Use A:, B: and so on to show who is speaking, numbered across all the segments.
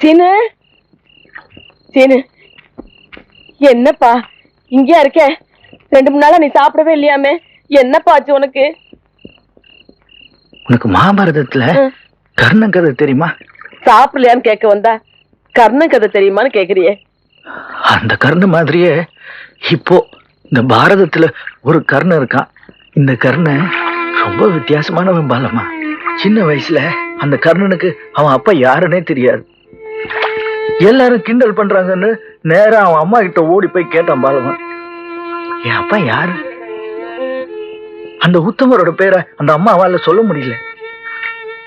A: சீனு? சீனு. என்னப்பா? இங்கேயா இருக்க? ரெண்டு மூணு நாளா நீ சாப்பிடவே இல்லையாமே? என்னப்பா ஆச்சு உனக்கு?
B: உனக்கு மகாபாரதத்துல. கர்ணன் கதை தெரியுமா?
A: சாப்பிடலையான்னு கேட்க வந்தா கர்ண கதை தெரியுமான்னு கேக்குறியே.
B: அந்த கர்ணன் மாதிரியே இப்போ இந்த பாரதத்துல ஒரு கர்ணன் இருக்கான். இந்த கர்ணன் ரொம்ப வித்தியாசமானவன் பாலம்மா. சின்ன வயசுல அந்த கர்ணனுக்கு அவன் அப்பா யாருன்னே தெரியாது. எல்லாரும் கிண்டல் பண்றாங்கன்னு நேரா அவன் அம்மா கிட்ட ஓடி போய் கேட்டான் பாலவன். என் அப்பா யாரு? அந்த உத்தமரோட பேரை அந்த அம்மாவால சொல்ல முடியல.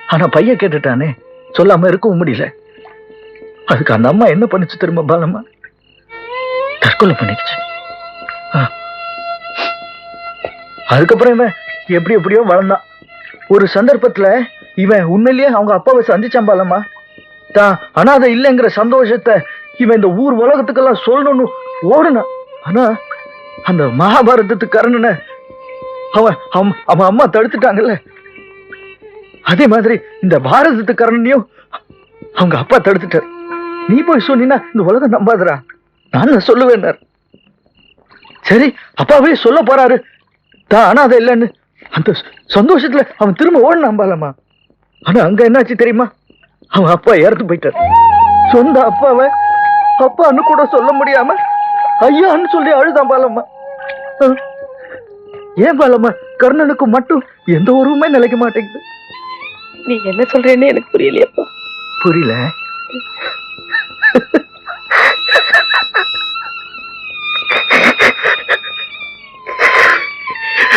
B: ஆனா பையன் கேட்டுட்டானே சொல்லாம இருக்கவும் முடியல. அதுக்கு அந்த அம்மா என்ன பண்ணுச்சு தெரியுமா பாலம்மா? தற்கொலை பண்ணிடுச்சு. ஆ. அதுக்கப்புறம் இவன் எப்படி எப்படியோ வளர்ந்தான். ஒரு சந்தர்ப்பத்துல இவன் உண்மையிலேயே அவங்க அப்பாவை சந்திச்சான் பாலம்மா. தான் அனாதை இல்லைங்கிற சந்தோஷத்தை இவன் இந்த ஊர் உலகத்துக்கெல்லாம் சொல்லணும்னு ஓடுனான். ஆனா அந்த மகாபாரதத்து கர்ணனை அவன் அவன் அவன் அம்மா தடுத்துட்டாங்கல்ல. அதே மாதிரி இந்த பாரதத்து கர்ணனையும் அவங்க அப்பா தடுத்துட்டார். நீ போய் சொன்னீங்கன்னா இந்த உலகம் நம்பாதரா நான் சொல்லுவேன் சரி அப்பாவே சொல்ல போறாரு. தான் அனாதை இல்லைன்னு. அந்த சந்தோஷத்துல அவன் திரும்ப ஓடினான் பாலம்மா. ஆனா அங்க என்னாச்சு தெரியுமா? அவன் அப்பா இறந்து போயிட்டார். சொந்த அப்பாவை அப்பான்னு கூட சொல்ல முடியாம ஐயான்னு சொல்லி அழுதான் பாலம்மா. ஏன் பாலம்மா? கர்ணனுக்கு மட்டும் எந்த உருவமே நிலைக்க மாட்டேங்குது.
A: நீ என்ன சொல்றேன்னு எனக்கு புரியலையப்பா.
B: புரியல.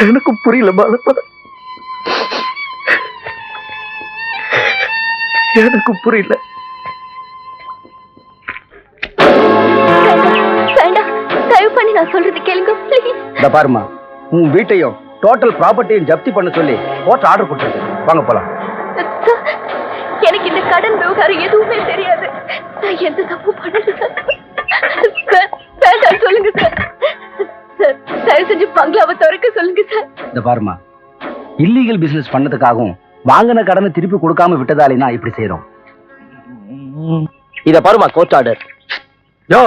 B: எனக்கு புரியல பாலப்பா எனக்கு புரியல.
C: தயவு பண்ணி நான் சொல்றது கேளுங்க
D: இந்த பாருமா உன் வீட்டையும் டோட்டல் ப்ராப்பர்ட்டியும் ஜப்தி பண்ண சொல்லி கோர்ட் ஆர்டர் கொடுத்துருக்கு. வாங்க போலாம்.
C: எனக்கு இந்த கடன் விவகாரம் எதுவுமே தெரியாது. நான் எந்த தப்பு பண்ணல சார். சொல்லுங்க சார். சார் தயவு செஞ்சு பங்களாவை திறக்க சொல்லுங்க சார்.
D: இந்த பாருமா இல்லீகல் பிசினஸ் பண்ணதுக்காகவும் வாங்கின கடனை திருப்பி கொடுக்காம விட்டதாலேனா இப்படி செய்றோம்.
E: இத பாருமா கோர்ட் ஆர்டர்
B: யோ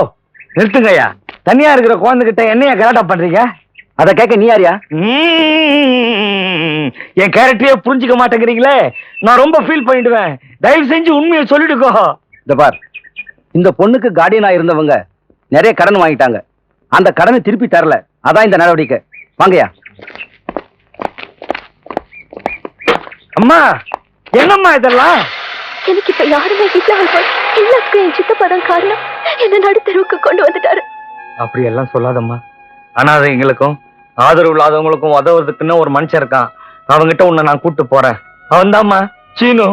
B: நிறுத்துங்கய்யா. தனியா இருக்கிற குழந்தைகிட்ட என்னையா கலாட்டா பண்றீங்க?
D: அதை கேட்க நீ யாரியா.
B: என் கேரக்டரையே புரிஞ்சுக்க மாட்டேங்கிறீங்களே. நான் ரொம்ப ஃபீல் பண்ணிடுவேன். தயவு செஞ்சு உண்மையை சொல்லிடுக்கோ
D: இந்த பார். இந்த பொண்ணுக்கு கார்டியனா இருந்தவங்க நிறைய கடன் வாங்கிட்டாங்க. அந்த கடனை திருப்பி தரல. அதான் இந்த நடவடிக்கை. வாங்கய்யா.
B: அம்மா என்னம்மா இதெல்லாம்?
C: எனக்கு இப்ப யாருமே இல்ல ஆல்பர்ட் எல்லாத்துக்கும் என் சித்தப்பா தான் காரணம். என்ன நடுத்தெருவுக்கு கொண்டு வந்துட்டாரு.
B: அப்படி எல்லாம் சொல்லாதம்மா. அனாதைங்களுக்கும் ஆதரவு இல்லாதவங்களுக்கும் உதவுறதுக்குன்னு ஒரு மனுஷன் இருக்கான். அவன்கிட்ட உன்னை நான் கூட்டு போறேன். அவன்தாம்மா சீனு.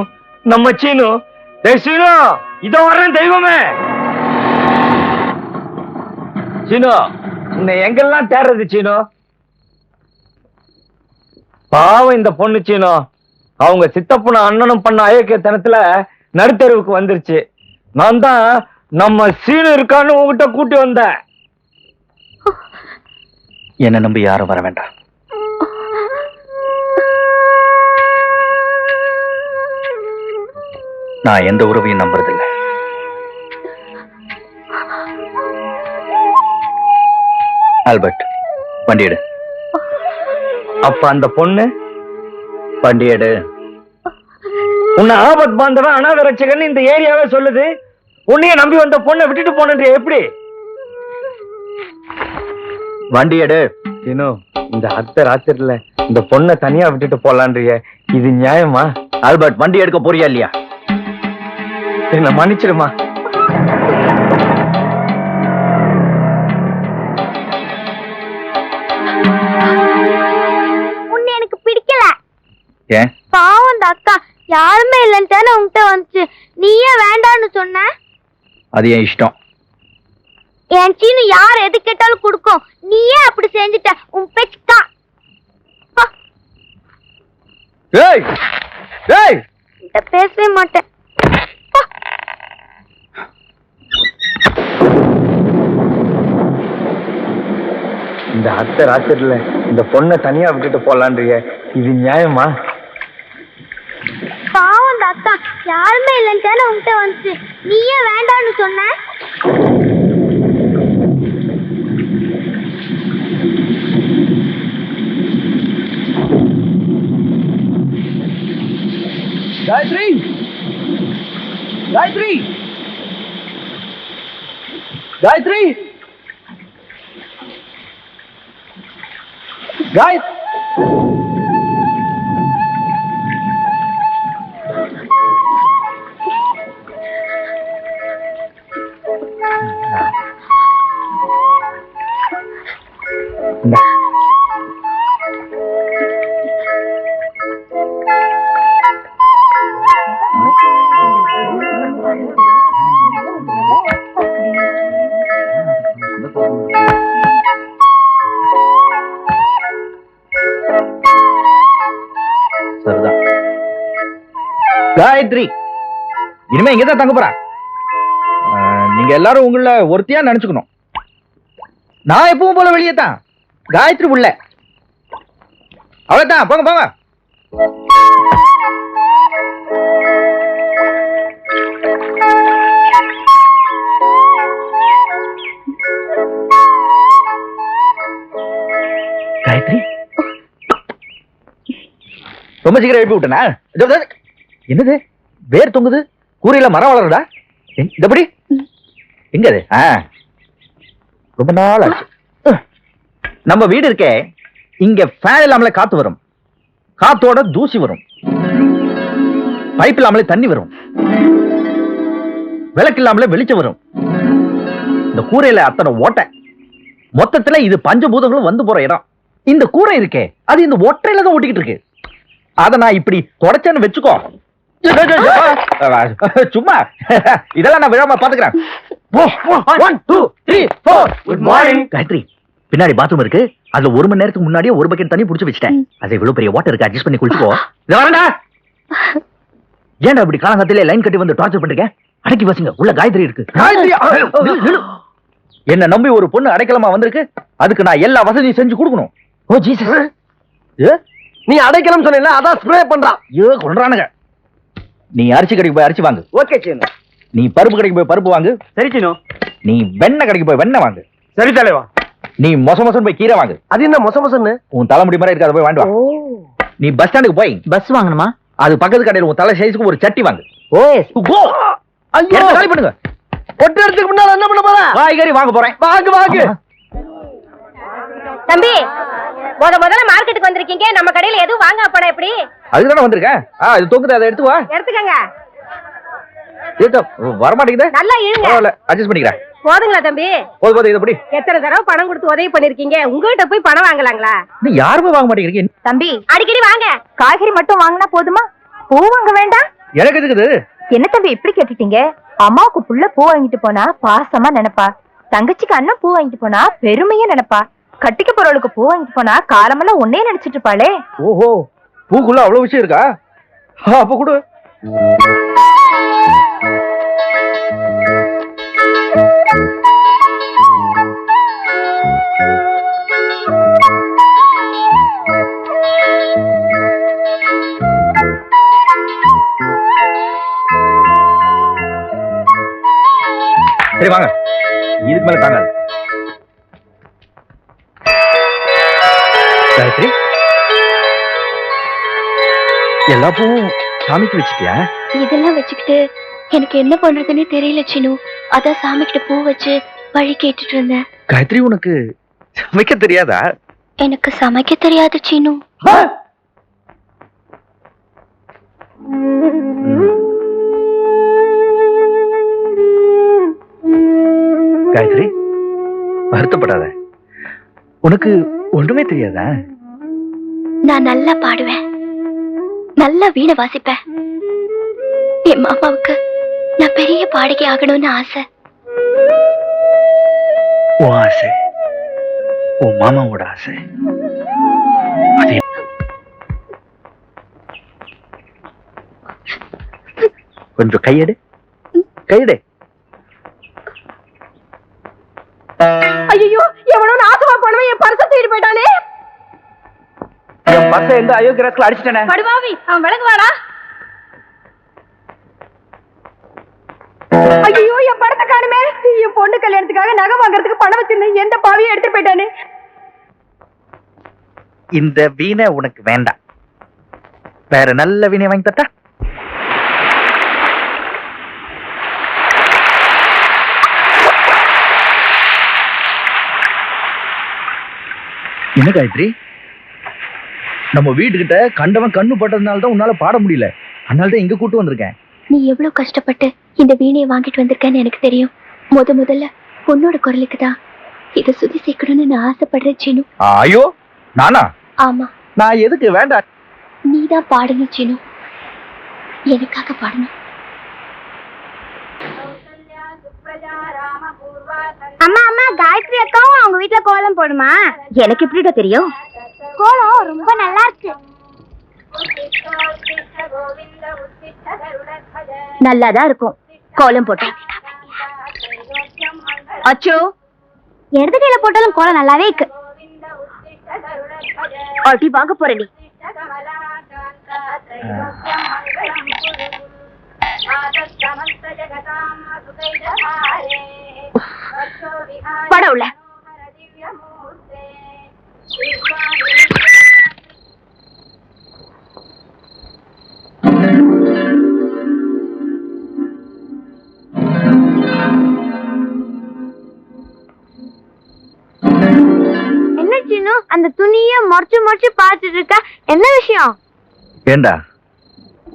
B: நம்ம சீனு. டேய் சீனு இதோ வர்றேன் தெய்வமே. சீனு உன்னை எங்கெல்லாம் தேடுறது சீனு? பாவம் இந்த பொண்ணு சீனு. அவங்க சித்தப்பனும் அண்ணனும் பண்ண அயோக்கியத்தனத்துல நடுத்தெருவுக்கு வந்துருச்சு. நான் தான் நம்ம சீனு இருக்கான்னு உங்ககிட்ட கூட்டி வந்தேன். என்ன நம்பி யாரும் வர வேண்டாம். நான் எந்த உறவையும் நம்புறதில்ல. ஆல்பர்ட் வண்டி எடு அப்ப அந்த பொண்ணு பண்டியடு. உன்னை ஆபத் பாந்தவன் அனாத ரட்சகன் இந்த ஏரியாவே சொல்லுது. உன்னைய நம்பி வந்த பொண்ணை விட்டுட்டு போனது எப்படி? வண்டி எடு இன்னும் இந்த அத்த ராத்திரில இந்த பொண்ணை தனியா விட்டுட்டு போலான்றிய இது நியாயமா? ஆல்பர்ட் வண்டி எடுக்க போறியா இல்லையா? என்ன மன்னிச்சிடுமா?
C: பாவம் அந்த அக்கா யாருமே இல்லைன்னு தானே உன்கிட்ட வந்துச்சு. நீயே வேண்டான்னு சொன்ன?
B: அது என் இஷ்டம்.
C: என் சீனு யார் எது கேட்டாலும் கொடுக்கும். நீயே அப்படி செஞ்சுட்ட. உன் பெச்சுக்கா
B: ஏய்! ஏய்!
C: பேசவே மாட்டேன்.
B: இந்த அத்த ராத்திரில இந்த பொண்ணை தனியா விட்டுட்டு போலான்றிய. இது நியாயமா?
C: யாருமே இல்லைன்னு தானே உங்ககிட்ட வந்துச்சு. நீ ஏன் வேண்டாம்னு சொன்ன.
B: காயத்ரி! காயத்ரி! காயத்ரி! காயத்ரி சரிதான் காயத்ரி இனிமே இங்கதான் தங்க போறா? நீங்க எல்லாரும் உங்கள ஒருத்தியா நினைச்சுக்கணும். நான் எப்பவும் போல வெளியே தான் காயத்ரி உள்ள. அவ்வளவுதான் போங்க போங்க. காயத்ரி? ரொம்ப சீக்கிரம் எழுப்பி விட்டேனா? என்னது? வேர் தொங்குது? கூரையில மரம் வளருடா எங்க- இதப்படி எங்க அது? ஆ. ரொம்ப நாள். ஆச்சு நம்ம வீடு இருக்கே இங்க ஃபேன் இல்லாமலே காத்து வரும். காத்தோட தூசி வரும். பைப் இல்லாமலே தண்ணி வரும். விளக்கு இல்லாமலே வெளிச்சம் வரும். இந்த கூரையில அத்தனை ஓட்டை. மொத்தத்துல இது பஞ்சபூதங்களும் வந்து போற இடம். இந்த கூரை இருக்கே அது இந்த ஒற்றையில தான் ஓட்டிக்கிட்டு இருக்கு. அத நான் இப்படி தொடச்சேன்னு வச்சுக்கோ. சும்மா. இதெல்லாம் நான் விழாம பாத்துக்கிறேன். காயத்ரி பின்னாடி பாத்ரூம் இருக்கு. அதுல ஒரு மணி நேரத்துக்கு முன்னாடியே ஒரு பக்கெட் தண்ணி புடிச்சு வச்சிட்டேன். அது இவ்வளவு பெரிய வாட்டர் இருக்கு அட்ஜஸ்ட் பண்ணி குளிச்சுக்கோ. ஏன்டா இப்படி காலங்கத்திலே லைன் கட்டி வந்து டார்ச்சர் பண்றீங்க? அடக்கி வச்சுங்க உள்ள காயத்ரி இருக்கு. என்ன நம்பி ஒரு பொண்ணு அடைக்கலமா வந்திருக்கு. அதுக்கு நான் எல்லா வசதியும் செஞ்சு கொடுக்கணும். ஓ ஜீசஸ் ஏ?
E: நீ அடைக்கலம் சொன்ன அதான் ஸ்ப்ரே பண்றான்.
B: ஐயோ கொள்றானுங்க நீ அரிசி கடைக்கு போய் அரிசி வாங்கு.
E: ஓகே சேனு
B: நீ பருப்பு கடைக்கு போய் பருப்பு வாங்கு.
E: சரி சீனு
B: நீ வெண்ணெய் கடைக்கு போய் வெண்ணெய் வாங்கு.
E: சரி தலைவா
B: நீ மொச மொசன் போய் கீரை வாங்கு.
E: அது என்ன மொச மொசன்னு?
B: உன் தலைமுடி மாதிரி இருக்காத போய் வாண்டு வா. நீ பஸ் ஸ்டாண்டுக்கு போய்.
A: பஸ் வாங்கணுமா?
B: அது பக்கத்து கடையில் உன் தலை சைஸ்க்கு ஒரு சட்டி வாங்கு.
A: ஓ.
B: Go.
E: ஐயோ.
B: காலி பண்ணுங்க.
E: ஒட்டு இடத்துக்கு முன்னால என்ன பண்ண போற?
B: காய்கறி வாங்க போறேன்.
E: வாங்கு வாங்கு.
C: தம்பி முத முதல்ல மார்க்கெட்டுக்கு வந்திருக்கீங்க. நம்ம கடையில எதுவும் வாங்க போனா எப்படி?
B: அதுதானே வந்திருக்கேன். ஆ இது தொங்குது அதை எடுத்து வா
C: எடுத்துக்கங்க.
B: எடுத்து வர மாட்டேங்குது
C: நல்லா இழுங்க
B: பரவாயில்ல அட்ஜஸ்ட் பண்ணிக்கிறேன்.
C: போதுங்களா தம்பி?
B: போது போது இது படி
C: எத்தனை தடவை பணம் கொடுத்து உதவி பண்ணிருக்கீங்க? உங்ககிட்ட போய் பணம் வாங்கலாங்களா?
B: நீ யாருமே வாங்க மாட்டேங்கிறீங்க?
C: தம்பி அடிக்கடி வாங்க. காய்கறி மட்டும் வாங்கினா போதுமா? பூ வாங்க வேண்டாம்?
B: எனக்கு இருக்குது
C: என்ன தம்பி இப்படி கேட்டுட்டீங்க? அம்மாவுக்கு புள்ள பூ வாங்கிட்டு போனா பாசமா நினைப்பா. தங்கச்சிக்கு அண்ணன் பூ வாங்கிட்டு போனா பெருமையா நினைப்பா. கட்டிக்க போறவளுக்கு பூ வாங்கிட்டு போனா காலமெல்லாம் ஒன்னே நினைச்சிட்டு இருப்பாளே.
B: ஓஹோ பூக்குள்ள அவ்வளவு விஷயம் இருக்கா? அப்ப கூட. சரி வாங்க. இதுக்கு மேல தாங்காது. எல்லா பூவும் சாமிக்கு வச்சுட்டியா?
C: இதெல்லாம் வச்சுக்கிட்டு எனக்கு என்ன பண்றதுன்னே தெரியல சினு. அதான் சாமி கிட்ட பூ வச்சு வழி கேட்டுட்டு இருந்தேன்.
B: காயத்ரி உனக்கு சமைக்க தெரியாதா?
C: எனக்கு சமைக்க தெரியாது சீனு.
B: காயத்ரி வருத்தப்படாத. உனக்கு ஒண்ணுமே தெரியாதா?
C: நான் நல்லா பாடுவேன். நல்லா வீணை வாசிப்பேன் என் மாமாவுக்கு நான் பெரிய பாடகி ஆகணும்னு ஆசை.
B: உன் ஆசை உன் மாமாவோட ஆசை. கொஞ்சம் கையெடு. கையெடு.
A: ஐயோ எவனோ நாசமா போனவன் என் பரிசை தூக்கிட்டு போயிட்டானே.
B: என் பச எங்க அயோக்கியத்துல அடிச்சிட்டேனே?
C: படுவாவி அவன் விளங்குவாடா?
A: ஐயோ என் படத்தை காணுமே. என் பொண்ணு கல்யாணத்துக்காக நகை வாங்குறதுக்கு பணம் வச்சிருந்தேன். எந்த பாவியும் எடுத்து போயிட்டானே.
B: இந்த வீணை உனக்கு வேண்டாம். வேற நல்ல வீணை வாங்கி தட்டா என்ன காயத்ரி? நம்ம வீட்டுக்கிட்ட கண்டவன் கண்ணு பட்டதுனால தான் உன்னால பாட முடியல. அதனால தான் இங்க கூட்டு வந்திருக்கேன்.
C: நீ எவ்வளவு கஷ்டப்பட்டு இந்த வீணையை வாங்கிட்டு வந்திருக்கேன்னு எனக்கு தெரியும். முத முதல்ல பொண்ணோட குரலுக்கு தான் இதை சுதி சேர்க்கணும்னு நான் ஆசைப்படுறேன் சீனு.
B: ஐயோ நானா?
C: ஆமா.
B: நான் எதுக்கு வேண்டாம்.
C: நீதான் பாடணும் சீனு. எனக்காக பாடணும்.
F: அம்மா அம்மா காயத்ரி அக்காவும் அவங்க வீட்ல கோலம் போடுமா?
C: எனக்கு எப்படிடா தெரியும்.
F: கோலம் ரொம்ப நல்லா இருக்கு
C: நல்லாதான் இருக்கும் கோலம் போட்டா. அச்சோ.
F: இடது கையில போட்டாலும் கோலம் நல்லாவே இருக்கு.
C: அடி வாங்க போற நீ. படம் உள்ள.
F: அந்த துணிய மறைச்சு மறைச்சு பார்த்துட்டு இருக்க? என்ன விஷயம்?
B: ஏண்டா?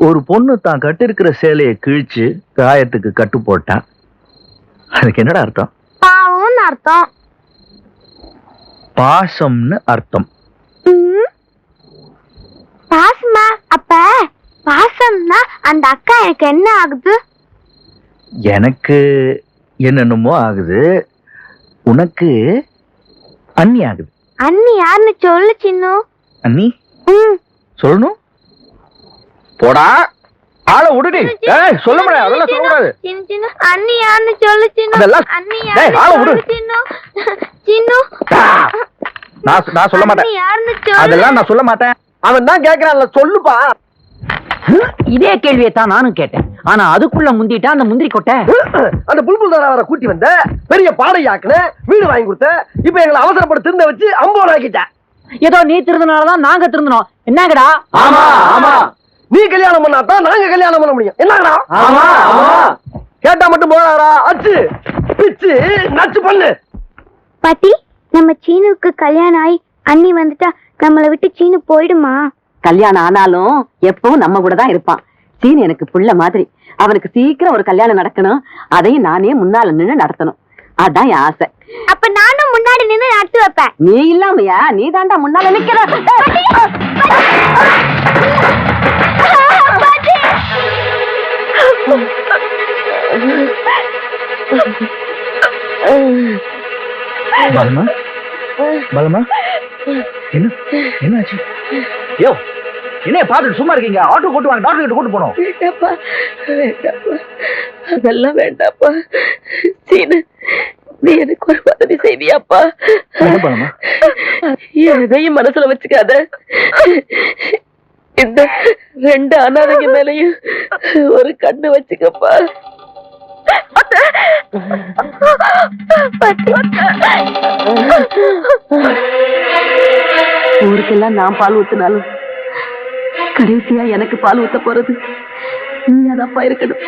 B: ஒரு பொண்ணு தான் கட்டிருக்கிற சேலையை கிழிச்சு காயத்துக்கு கட்டு போட்டா அதுக்கு என்னடா அர்த்தம்?
F: பாவம்னு அர்த்தம்.
B: பாசம்னு அர்த்தம்.
F: பாசமா? அப்ப பாசம்னா அந்த அக்கா எனக்கு என்ன ஆகுது?
B: எனக்கு என்னென்னமோ ஆகுது. உனக்கு அண்ணி ஆகுது.
F: அண்ணி யாருன்னு சொல்லு சின்னு.
B: அண்ணி. சொல்லணும்? போடா. ஆள விடுடி. ஏய் சொல்ல முடியாது. அதெல்லாம் சொல்ல கூடாது
F: சின்னு சின்னு. அண்ணி யாருன்னு சொல்லு சின்னு.
B: அதெல்லாம்
F: அண்ணி
B: டேய், ஆளை விடு.
F: சின்னு. சின்னு.
B: நான் நான் சொல்ல மாட்டேன். அதெல்லாம் நான் சொல்ல மாட்டேன்.
E: அவன் தான் கேக்குறான்ல சொல்லுப்பா.
G: இதே கேள்வியை தான் நானும் கேட்டேன். ஆனா அதுக்குள்ள முந்திட்டா அந்த முந்திரி கொட்டை?
E: அந்த புல்புல் தாரா அவரை கூட்டி வந்த பெரிய பாடையாக்குன வீடு வாங்கி கொடுத்த இப்ப எங்களை அவசரப்பட்டு திருந்த வச்சு அம்போன் ஆக்கிட்ட
G: ஏதோ நீ திருந்தனாலதான் நாங்க திருந்தனோம். என்னங்கடா?
E: ஆமா ஆமா. நீ கல்யாணம் பண்ணா தான் நாங்க கல்யாணம் பண்ண முடியும். என்னடா ஆமா ஆமா. கேட்டா மட்டும் போறாரா அச்சு பிச்சு நச்சு பண்ணு.
F: பாட்டி நம்ம சீனுக்கு கல்யாணம் ஆகி அண்ணி வந்துட்டா நம்மளை விட்டு சீனு போயிடுமா?
H: கல்யாணம் ஆனாலும் எப்பவும் நம்ம கூட தான் இருப்பான். சீன் எனக்கு புள்ள மாதிரி. அவனுக்கு சீக்கிரம் ஒரு கல்யாணம் நடக்கணும். அதையும் நானே முன்னால நின்னு நடத்தணும். அதான் என் ஆசை.
F: அப்ப நானும் முன்னாடி நின்னு நடத்தி வைப்பேன்.
H: நீ இல்லாமையா? நீ தாண்டா முன்னால நிக்கிற.
B: பலமா பலமா என்ன? என்னாச்சு? யோ என்ன பார்த்துட்டு சும்மா இருக்கீங்க. ஆட்டோ கூட்டு வாங்க டாக்டர் கிட்ட கூட்டு போனோம்
A: வேண்டாப்பா வேண்டாப்பா அதெல்லாம் வேண்டாப்பா சீனு நீ எனக்கு ஒரு உதவி செய்வியாப்பா. எதையும் மனசுல வச்சுக்காத. இந்த ரெண்டு அனாதைங்க மேலையும் ஒரு கண்ணு வச்சுக்கப்பா.
H: ஊருக்கெல்லாம் நான் பால் ஊத்துனாலும் கடைசியா எனக்கு பால் ஊத்த போறது நீ அதப்பா இருக்கணும்.